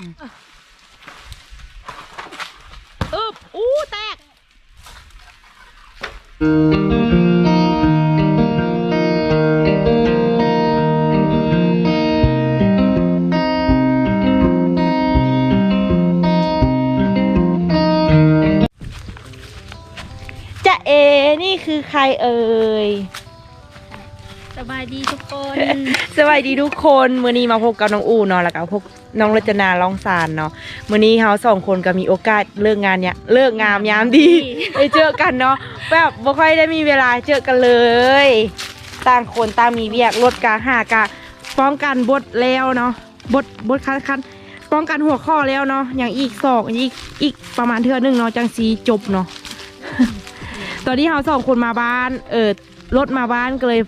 อึบอู้แตกจะเอ นี่คือใครเอ่ย สบายดีทุกคน สวัสดีทุกคน มื้อนี้มาพบกับน้องอูเนาะแล้วก็พบ น้องรจนาลองสารเนาะมื้อนี้เฮาสองคนก็มีโอกาสเลิกงานเนี่ยเลิกงามยามดีไปเจอกันเนาะแบบบ่ค่อยได้มีเวลาเจอกันเลย ต่างคนต่างมีเวียกรถกาหากะป้องกันบทแล้วเนาะบทบทคันคันป้องกันหัวข้อแล้วเนาะอย่างอีกสองอีกอีกประมาณเทื่อหนึงเนาะจังสีจบเนาะตอนนี้เราสองคนมาบ้าน เออรถมาบ้านก็เลย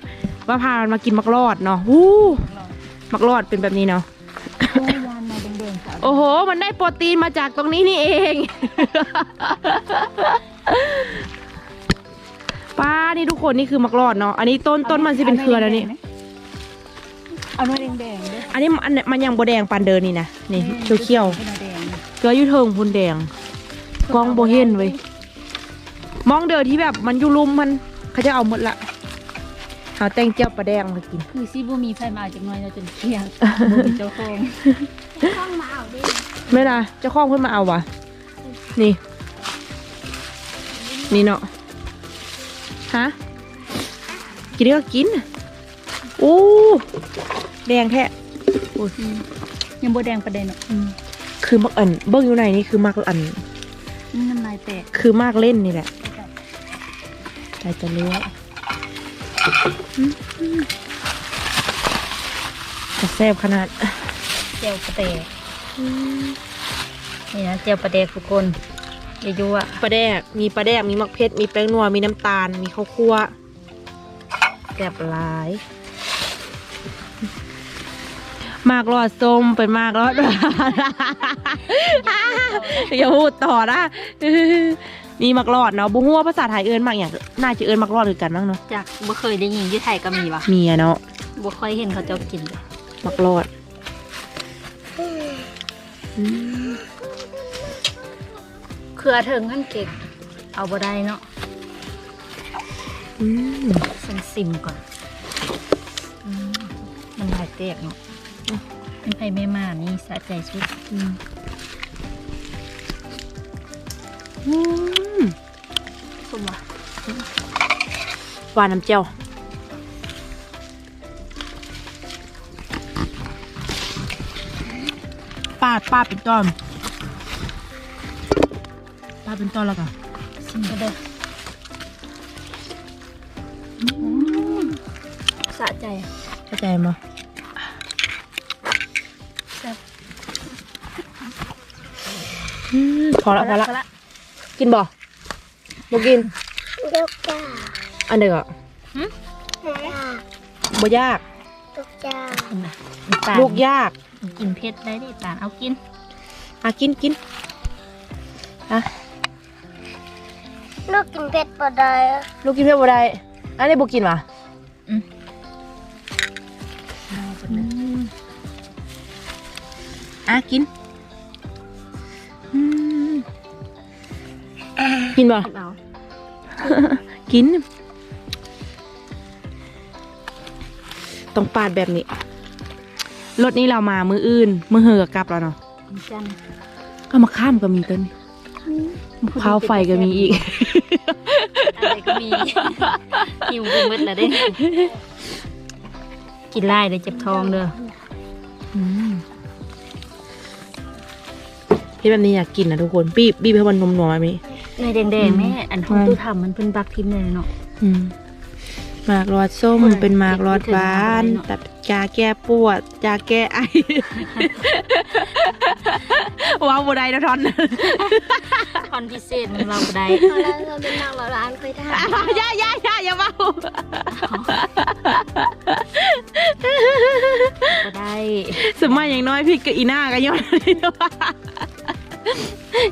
ว่าพามันมากินมักรอดเนาะวู้มักรอดเป็นแบบนี้เนาะ โอ้โห มันได้โปรตีนมาจากตรงนี้นี่เอง ป้านี่ทุกคนนี่คือมักรอดเนาะ อันนี้ต้นต้นมันสิเป็นเครือแล้วนี่ เอาหน่อยแดงๆด้วยอันนี้มันมันยังบแดงปานเดินนี่นะ นี่เขียวเป็นแดงนะๆเกลืออยูเทิงพุนแดง กล้องโบเห็นเว้ย มองเดินที่แบบมันอยู่ลุมมัน เขาจะเอาหมดละเอาแตงเจียวปลาแดงมากิน คือซีบูมีไฟมาจากหน้อยเราจนเที่ยงบ่มีเจ้าของ ไม่นะเจ้าของเพิ่นมาเอาวะนี่ นี่เนาะฮะกินได้ก็กินอู้แดงแท้ยังบ่แดงประเด็นอะคือมักอันเบิ้งอยู่ไหนนี่คือมักอันนี่น้ำลายแตกคือมากเล่นนี่แหละใจจะเลี้ยวจะแซ่บขนาดเจียวประเดก นี่นะเจียวประเดกทุกคนอย่ายั่วปลาแดกมีปลาแดกมีมักเพชรมีแป้งนัวมีน้ำตาล มีข้าวคั่วแซ่บหลายมากรอดส้มเป็นมากรอดอย่าพูดต่อนะมีมักรอดเนาะบุหัวาภาษาไทยเอิญมากอย่างน่าจะเอิญมักรอดคือกันมั้งเนาะจากบ่เคยได้ยินที่ไทยก็มีวะมีอะเนาะบ่ค่อยเห็นเขาเจ้ากินเลยมักรอดอืม เครือเถิงขั้นเก่งเอาบ่ได้เนาะอืมฉันซิมก่อนอืมมันลายแตกเนาะเป็นไผแม่มานี่สะใจสุดอืมอืมสมว่ะหวานน้ำเจียว ปาดปาดเป็นตอนปาดเป็นตอนแล้วกันซิมก็ได้สะใจเข้าใจมั้ยแซ่บอืมพอละพอละละกินบ่บ่กินลูกจ้าอันเดียวอะจ้าบ่ยาก ลูกจ้ากินนะน้ำตาลลูกยาก กินเผ็ดได้ดิตาลเอากินอะกินกินอะลูกกินเผ็ดปะได้ลูกกินเพื่อบ่ได้อันนี้บ่กินวะอืมอะกินอืมกินบ่เอากิน ต้องปาดแบบนี้ รถนี้เรามามืออื่น มือเหือกลับแล้วเนาะจันก็มาข้ามก็มีต้นพาวไฟก็มีอีก อะไรก็มีหิวไปหมดแล้วเด้ กินไล่เดี๋ยวเจ็บท้องเด้ออืมพี่แบบนี้อยากกินนะทุกคน บีบบีบให้มันนมนัวไหมในแดงๆแม่ อันห้องตู้ทำมันเป็นบักทิมเลยเนาะอืม หมากรอดส้มโอ้ยเป็นหมากรอดคิดถึงบานมากเลยเนอะตัดยาแก้ปวดยาแก้ไอว้าวบไดนะทอนคอนพิเศษมันเราก็ได้ตอนแรกเราเป็นนางเราร้านเคยทำอย่าอย่าอย่าอย่าเบาก็ได้สมัยอย่างน้อยพี่กับอีน่าก็ย้อน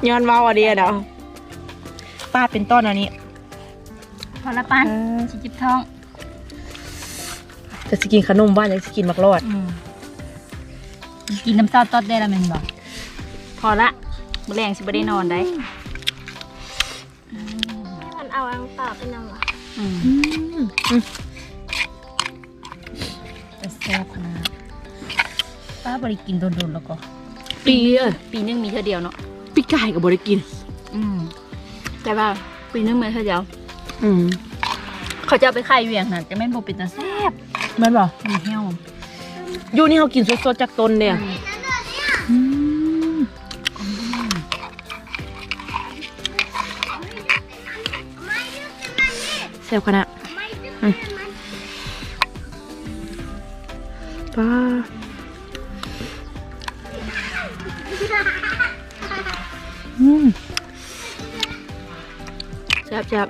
ย้อนเบาอันเดียวเนาะป้าดเป็นต้นอันนี้พอละปันชิจิบท้อง จะสกินขนมบ้านยังสกินหมักรอด อืมกินน้ำซอสตอดได้ละแมันบอกพอละมื้อแรงสิบ่ได้นอนได้มันเอาอังเปล่าไปนำเหรออืมอืมอืมจะแซ่บขนาดป้าบ่ได้กินโดนๆแล้วก็ ปีเอ้ยปีหนึงมีเท่าเดียวเนาะปีไก่ก็บ่ได้กิน อืมแต่ว่าปีหนึงมีเท่าเดียว อืมเขาจะเอาไปขายเวียงน่ะจะแม่นบ่เป็นตาแซ่บ แม่นบ่มันเหี่ยวอยู่นี่เขากินสดๆจากต้นเนี่ยอืมแซ่บขนาดอืมป้าอืมแซ่บแซ่บ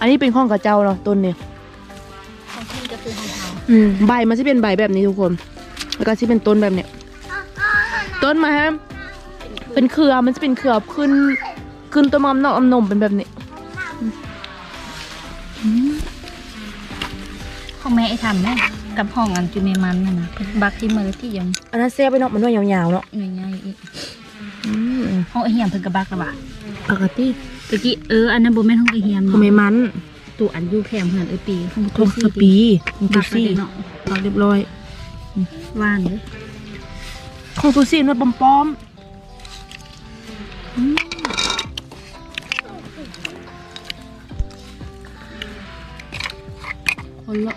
อันนี้เป็นข้องกับเจ้าเนาะต้นเนี่ยของพี่ก็คื อของเขาอืมใบมันจะเป็นใบแบบนี้ทุกคน แล้วก็ที่เป็นต้นแบบเนี้ย ต้นมาฮะ เป็นเครือ มันจะเป็นเครือขึ้น ขึ้นต้นมะนาวอำนมเป็นแบบนี้ ของแม่ไอ้ทำแม่กับห้องอันจุเมมันน่ะนะเพิ่นบักที่มือที่ยังอันนั้นแซ่บไปเนาะ มันว่ายาวๆเนาะง่ายๆอีกอืมห้องไอเฮียมเพิ่นก็บักแล้วว่ะปกติตะกี้เอออันนั้นบ่แม่นห้องไอเฮียมทำไมเนาะมัน ตัวอันอยู่แคมเหือนไอปีห้องทงสปีทงบัตูกซี่ซี่เนาะปักเรียบร้อยว่านเด้อทงตูซี่มันปลอมๆอืมคนละ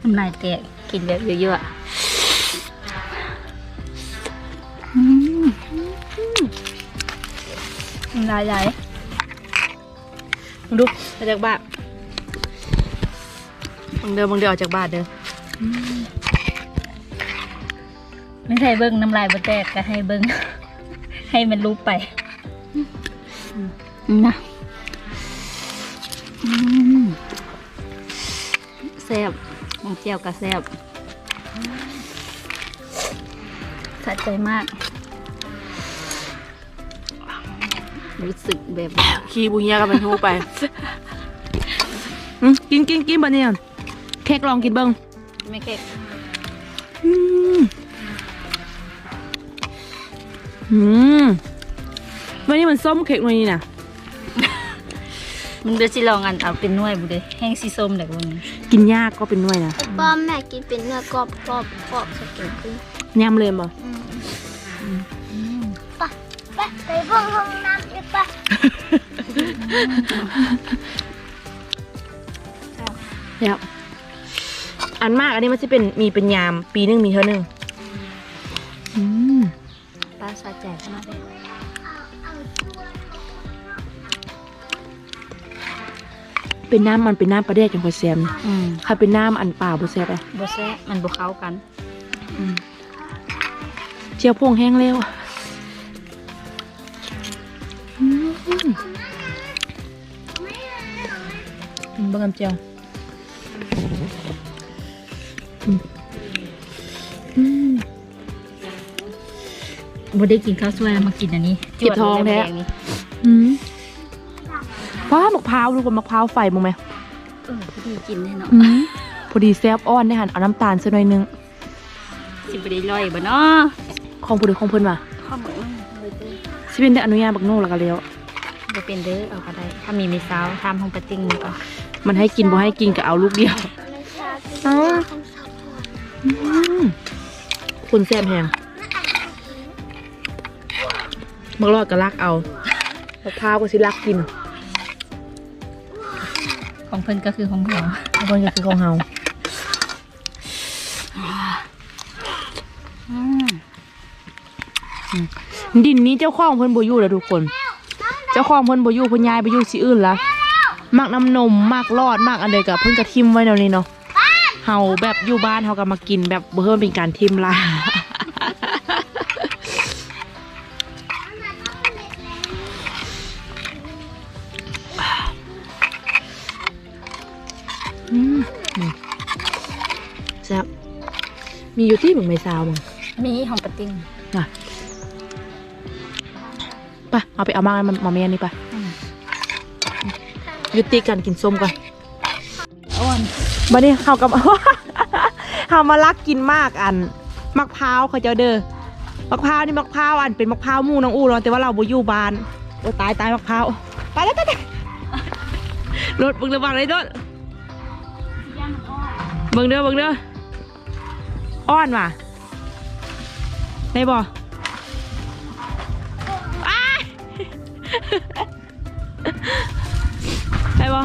น้ำลายแตกกินแบบเยอะๆำลายไหลมึงดูมาจากบ้านมึงเดินมึงเดินออกจากบ้านเด้อไม่ใช่เบิ้งน้ำลายบ่แตกก็ให้เบิ้งให้มันรู้ไปนะอืมแซ่บหมองเจียวก็แซ่บสะใจมาก รู้สึกแบบขี่บุญยากันไปทูไปอืมกินกินกินบะเนี่ยเค้กลองกินเบิ้งไม่เก็กอืมอืมวันนี้มันส้มเค้กวันนี้นะมึงเดี๋ยวสิลองอันเอาเป็นหน่วยบุเดยแห้งสีส้มเลยวันนี้กินยากก็เป็นหน่วยนะป้อมแม่กินเป็นเนื้อกรอบกรอบกรอบสกินขึ้นยำเลยบ่ปะไปไปเบิ่งห้อง น้ำดีปะแล้วอันมากอันนี้มันจะเป็นมีเป็นยาม ปีหนึงมีเท่านึงอืมปลาสะใจขนาดนี้เป็นน้ำมันเป็นน้ำปลาแดกจังพอแซมนะอืมใครเป็นน้ำอันเปล่าบ่แซ่บอะบแซ่บมันบ่เข้ากันอืมเจียวพงแห้งเร็ว เบิ่งกำเจียวอืมอืมบ่ได้กินข้าวสวยแล้วมากินอันนี้เก็บทองแท้ว้ามะพร้าวดูกว่ามะพร้าวไฟมั้งไหมเออพอดีกินแน่เนาะอืมพอดีแซบอ้อนได้หันเอาน้ำตาลสักหน่อยนึงสิบได้ร่อยบ่เนาะของผู้ใดของเพิ่นว่ะข้าวหมูเลยเด้อสิเป็นได้อนุญาตบักโน่แล้วก็แล้ว บ่เป็นเด้อเอาก็ได้ ถ้ามีมีสาวทำห้องปะติ้งนี่ก็มันให้กินบ่ให้กินก็เอาลูกเดียวไม่ชาเป็นเนื้อของสาวพรอืมคุณแซมแหงบักรอดก็ลักเอามะพร้าวก็สิลักกินของเพิ่นก็คือของเราแล้วเพิ่นก็คือของเฮาอืมดินนี้เจ้าของเพิ่นบ่อยู่แล้วทุกคนเจ้าของเพิ่นบ่อยู่เพิ่นย้ายไปอยู่ที่อื่นละมักน้ำนมมักรอดมักอันใดก็เพิ่นก็ทิมไว้แนวนี้เนาะเฮาแบบอยู่บ้านเฮาก็มากินแบบบ่เพิ่มเป็นการทิมละอืมนี่แซ่บมีอยู่ที่มึงไม่ซาวมึงมีห้องปะติ้งน่ะ ไปเอาไปเอามามามาเมียนี่ไปอืมยุติการกินส้มก่อนอ้วนบันนี้เขากับ เขามาลักกินมากอันมะพร้าวเขาเจ้าเด้อมะพร้าวนี่มะพร้าวอันเป็นมะพร้าวหมูน้องอู้เนาะแต่ว่าเราบ่อยู่บ้านโอ้ตายตายมะพร้าวไปแล้วตายตายรถเบิ่งระวังเลยรถเบิ่งเด้อเบิ่งเด้ออ้อนว่ะได้บ่ ได้บ่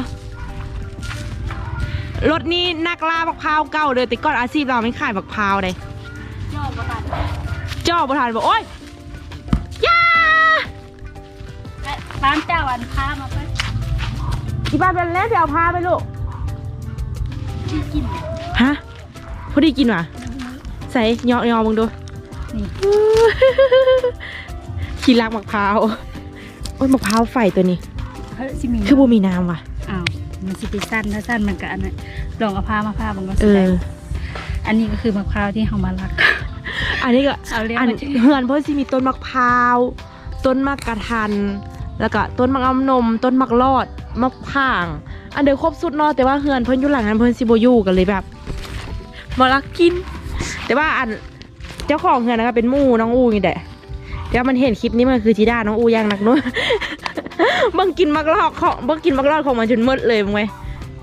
รถนี้นักล่ามะพร้าวเก่าเลยแต่ก่อนอาชีพเราไม่ขายมะพร้าวเลยยอดประกันเจ้าประธานบอกโอ๊ยอยาร้านเจ้าอันพามาไปที่บ้านเป็นเล่นไปเอาพาไปลูกที่กินฮะพอดีกินว่ะใส่ยอยอมึงดูนี่ขี้รักมะพร้าวโอ้ยมะพร้าวไฟตัวนี้เฮ้ยสิมีคือบ่มีน้ำว่ะ อ้าวมันสิไปสั้นถ้าสั้นมันก็อันนั้นลองเอาผ้ามาผ้ามันก็เอแสดองอันนี้ก็คือมะพร้าวที่เขามาลัก อันนี้ก็เอาเรียกอันมาชื่อ เฮือนเพิ่นสิมีต้นมะพร้าว ต้นมะกระทัน แล้วก็ต้นมะอำนม ต้นมะลอด มะพร้าง อันเดียวครบสุดเนาะแต่ว่าเฮือนเพิ่นอยู่หลังนั้นเพิ่นสิบ่อยู่กันเลยแบบมาลักกิน แต่ว่าอันเจ้าของเฮือนนะคะเป็นหมู่น้องอูนี่แหละ เดี๋ยวมันเห็นคลิปนี้มันคือจีด้าน้องอูอย่างหนักหนู้บังกินมักลอกของบังกินมักลอดของมันจนหมดเลยมึงไหม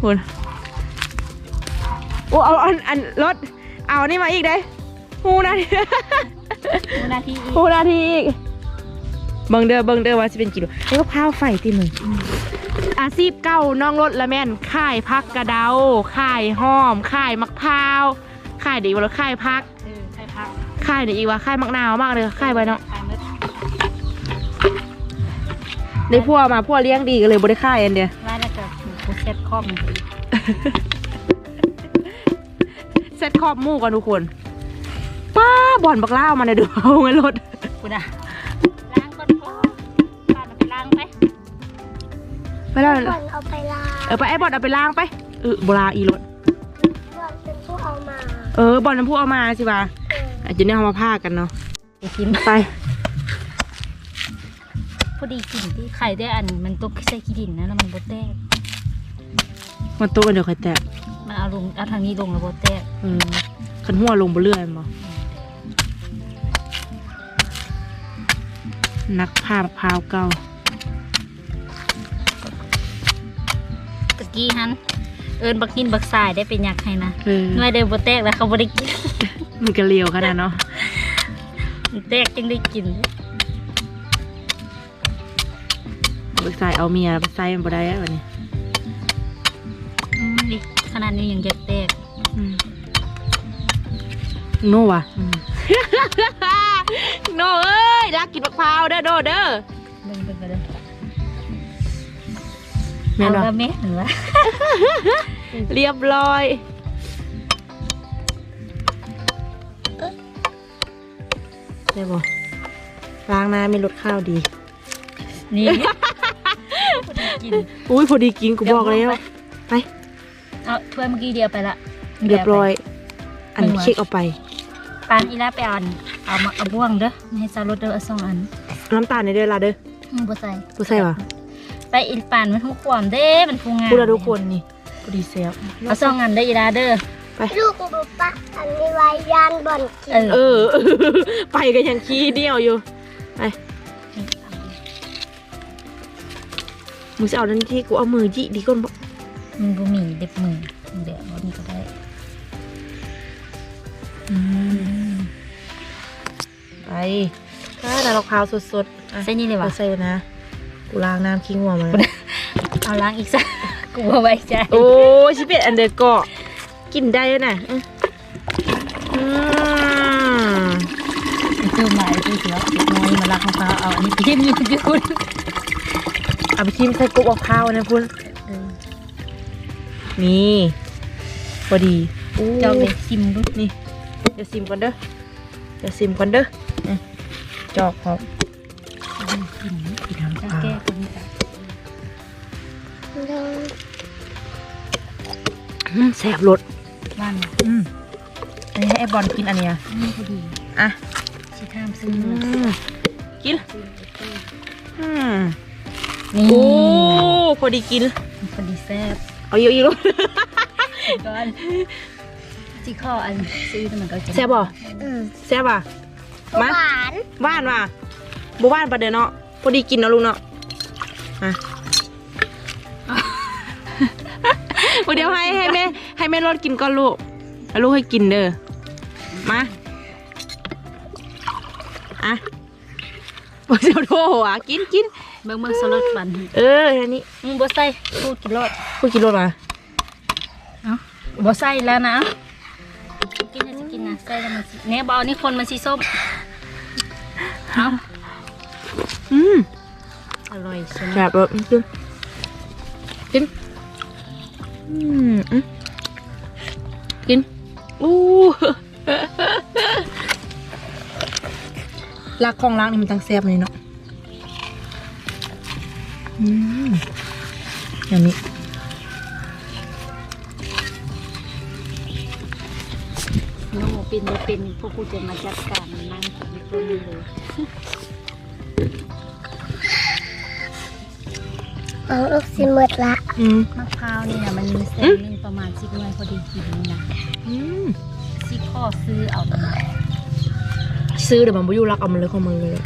คุณโอ้เอาอันอันรถเอาอันนี่มาอีกได้หูนาทีดูหน้าที่อีกหูนาทีอีกเบิ่งเด้อเบิ่งเด้อว่าจะเป็นกิโลนี่ก็พร้าวไฟที่มึงอาชีพเก่าน้องรถละแม่นค่ายพักกระเดาค่ายห้อมค่ายมักพร้าวค่ายดีว่าแล้วค่ายพักเออใช่พักค่ายไหนอีกวะค่ายมักนาวมากเลยค่ายไปเนาะ ได้พัวมาพัวเลี้ยงดีก็เลยบ่ได้ค่ายอันเดียวร้านแล้วก็โคเซ็ตครอบมันอีกเซ็ตครอบหมู่กันทุกคน ป้าบ่อนบักล่าวมาในเดือเอาเงินรถคุณอะล้างก่อนพ่อป้าเอาไปล้างไปไปแล้วบอลเอาไปลาเออไปไอ้บอลเอาไปล้างไปเออโบราอีรถบอลเป็นผู้เอามา เออบอลน้ำพุเอามาสิบ่าเอออาจจะเนี่ยเอามาพากันเนาะไปกินไปพอ ดีกลิ่นที่ไข่ได้อันมันตกใส่ขี้ดินนะแล้วมันบดแตกมาโต๊ะกันเดี๋ยวค่อยแตะมันเอาลงเอาทางนี้ลงแล้วบดแตกเออขันหัวลงบนเรื่อยมั้นักพามะพร้าวเก่าตะกี้ฮันเอิญบักหินบักสายได้เป็นยักษ์ให้นะเออหน่วยเดินบดแตกแล้วเขาบได้กินมันก็เลียวขนาดเนาะมันแตกจึงได้กิน ใส่เอาเมียไปใส่มันบ่ได้อะวันนี้อืมดิขนาดนี้ยังจะแตกอืมโน่ว่ะโน่เอ้ยรักกินมะพร้าวเด้อโน่เด้อเบิ่งเป็นไปเลยแม่นเอาบ่ละแม่หรือว่าเรียบร้อย ได้บ่ล้างน้ำมีรสข้าวดี นี่พ อดีกิน อุ้ยพอดีกินกูบอกแล้ว ไป เอาถ้วยเมื่อกี้เดียวไปละเรียบร้อย อันไม่ไหวเช็คเอาไปปานอีลาไปเอาอัน เอามาเอาบ่วงเด้อไม่ให้ซาลดเด้อเอาสองอัน น้ำตาลในเด้อละเด้ออืมบ่ใส่กูใส่วะไปอีปานมันทุกความเด้ มันฟูงามพูดแล้วทุกคนนี่พอดีเซฟเอาสองอันเด้ออีลาเด้อลูกอุปะอันนี้ไว้ยานบอลกินเออเออ ไปกันยังขี้เดียวอยู่ ไป มึงจะเอาดันที่กูเอามือจิดีก่อนบอกมันบ่มีเด็บมือเดี๋ยววันนี้ก็ได้ไปถ้าแต่มะพร้าวสดๆอะใส่นี่เลยเอาวะใส่นะ กูล้างน้ำขี้งัวมาแล้วเอาล้างอีกซะกูบ่ไว้ใจโอ้ชิเป็ดอันเดอร์เกาะกินได้แล้วนะอืมอืมคือหมายคือเสือเด็กน้อยมาลักของเขาเอาอันนี้ไปเยี่ยมอยู่ที่คุณ เอาไปชิมใส่กุ๊กมะพร้าวนะคุณเออนี่พอดีอู้จอกเลยชิมดูนี่เดี๋ยวซิมก่อนเด้อเดี๋ยวซิมก่อนเด้ออะจอกพร้อมกินกินน้ำจะปลาแก้คนนี้จ้ะเดินอืมแสบรสว่านอืมอันนี้ให้ไอ้บอลกินอันเนี้ยนี่พอดีอะชิทามซื้ออืมกินอืม นี่โอ้พอดีกิน พอดีแซ่บเอาเยอะอีกแล้วกินก่อนจีข้ออันซื้อแต่มันก็จะแซ่บบ่อืมแซ่บอะหมาวานบ้านว่ะบ่บ้านปะเด้อเนาะพอดีกินเนาะลุงเนาะอะเดี๋ยวให้ให้แม่ให้แม่รถกินก่อนลูกแล้วลูกให้กินเด้อมาอะบ่เจ้าโทอะกินกินเบิ่งเบิ่งสลัดบันเอออันนี้มึงบ่ใส่พูดกินรสพูดกินรถมาเอ้าบ่ใส่แล้วนะกินนะสิกินนะใส่แล้วมันสิเนี่ยบ่เอานี่คนมันสีส้มเอ้าอืมอร่อยใช่ไหมแซ่บแบบกินกินอืมอืมกินอู้รักของรักนี่มันตั้งแซ่บเลยเนาะ อืมอย่างนี้น้องเป็นบ่เป็นพวกกูจะมาจัดการมันนั่งอยู่ตรงนี้เลยเอาลูกสิหมดละอืมมะพร้าวนี่นะมันมีเส้นหนึงประมาณสิบหน่วยพอดีกินนี่นะอืมสิข้อซื้อเอาตรงนั้นซื้อเดี๋ยวมันบุยุรักเอามันเลยของมันเลย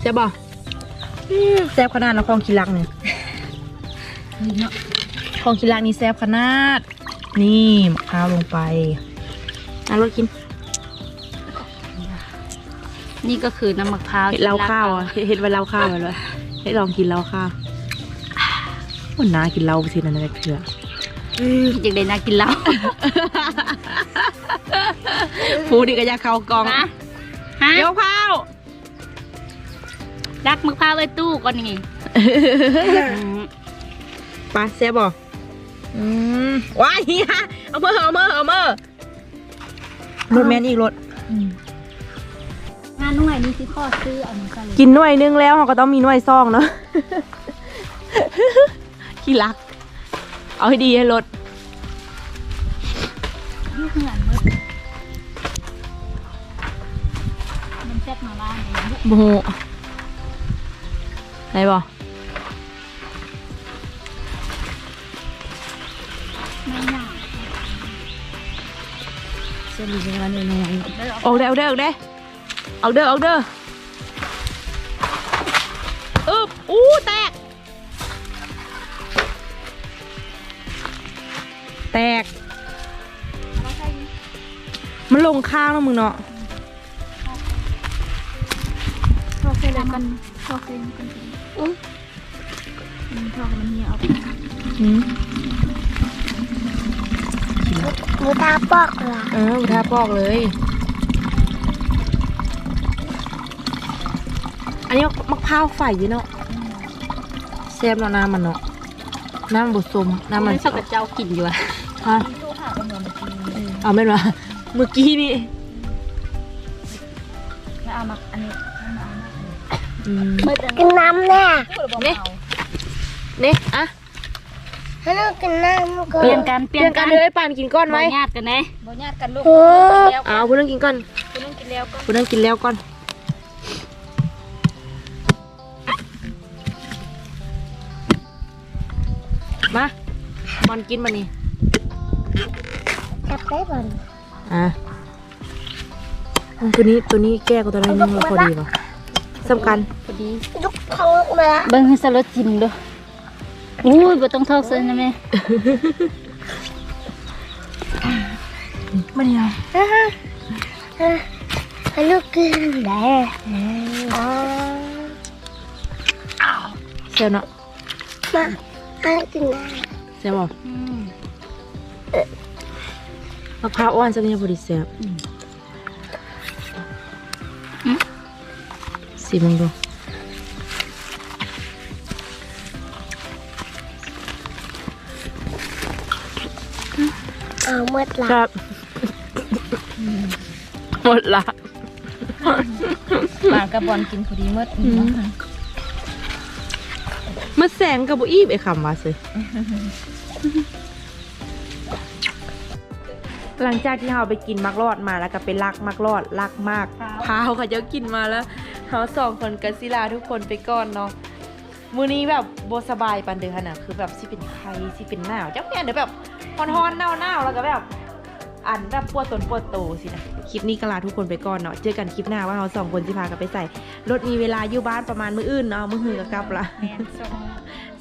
แซ่บป่ะอืม แซ่บขนาดนะของคิรักเนี่ยนี่เนาะของคิรักนี่แซ่บขนาด นี่มะพร้าวลงไปอะรถกิน นี่ก็คือน้ำมะพร้าวเห็ดเหล้าข้าวอะเห็ดเห็ดไว้เหล้าข้าวไว้เลยให้ลองกินเหล้าข้าววันน้ากินเหล้าไปสินั่นแหละเถื่ออยากได้น่ากินเหล้าฟูดิก็อยากเข้ากองฮะฮะเดี๋ยวข้าว รักมะพร้าวไว้ตู้ก่อนนี่ปลาแซ่บบ่อืมว้ายเฮียเอามือเอามือเอามือรถแมนอีกรถงานหน่วยนี่สิข้อซื้อเอาหนึ่งกันเลยกินหน่วยนึงแล้วเขาก็ต้องมีหน่วยซองเนาะขี้รัก เอาให้ดีให้รถยุ่งเหมือนมืดมันแซ่บมาบ้านเลยโมโหไหนบ่ ไม่ยากเส้นนี้วันนี้น้อยได้ออกออกเด้อออกเด้อออกเด้อออกเด้อออกเด้ออึบอู้แตก แตก มันลงข้างแล้วมึงเนาะทอดเส้นแล้วกันทอดเส้นกัน อุ้ยทอดมันเหี่ยวอืมหมูตาปอกละเออบุทาปอกเลย อันนี้มะพร้าวไฟอยู่เนาะแซ่บเนาะน้ำมันเนาะน้ำบดสมน้ำมันมันชอบกับเจ้ากินอยู่อะฮะเอาไม่นวะเมื่อกี้นี่แล้วเอามาอันนี้ กินน้ำแน่นี่นี่อะให้ลูกกินน้ำก่อเปลี่ยนนกันเปลี่ยนกันเลยปานกินก้อนไหมบ่ญาติกันไหนบ่ญาติกันลูกโอ้เอาคุณต้องกินก่อนคุณต้องกินแล้วก็คุณต้องกินแล้วก่อนมาบอลกินมานี่จับได้บ่อนอะอืมตัวนี้ตัวนี้แก้กับตัวอะไรนึงพอดีป่ะสำคัญพอ ดีลูกท้องมาเบิ่งให้สลดจิ้มดูอุ้ยบ่ต้องทอกเส้นนะแม่มันยังอ่าฮะอ่าให้ลูกกินแหละอ๋อเซลเนาะมาให้กินน้เซลบอกอืมมะพร้าวอ่อนจะมีพอดีเซลสีมึงดู มดละครับหมดละปลากระบอนกินพอดีเมื่ออืมมาแสงกับบุอีบไอ้คำว่าสิหลังจากที่เราไปกินมักรอดมาแล้วก็ไปลักมักรอดลักมากพาวค่ะเจ้ากินมาแล้วเขาสองคนกับศิลาทุกคนไปก่อนเนาะมื้อนี้แบบบ่สบายปานเด้อหั่นน่ะคือแบบสิเป็นไข้สิเป็นหนาวจักแม่นเด้อแบบ ร้อนๆหนาวๆแล้วก็แบบอันแบบปวดตนปวดโตสินะ คลิปนี้ก็ลาทุกคนไปก่อนเนาะ เจอกันคลิปหน้าว่าเราสองคนสิพากันไปใส่ รถมีเวลาอยู่บ้านประมาณมื้ออื่นเนาะ มื้อหือก็กลับละแม่นส่ง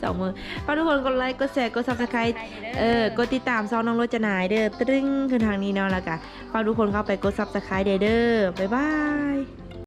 สองมือฝากทุกคนกดไลค์กดแชร์กดซับสไครต์เออกดติดตามซองน้องรถจะนายเด้อตรึ้งคือทางนี้เนาะแล้วกันฝากทุกคนเข้าไปกดซับสไครต์เด้อเด้อบ๊ายบาย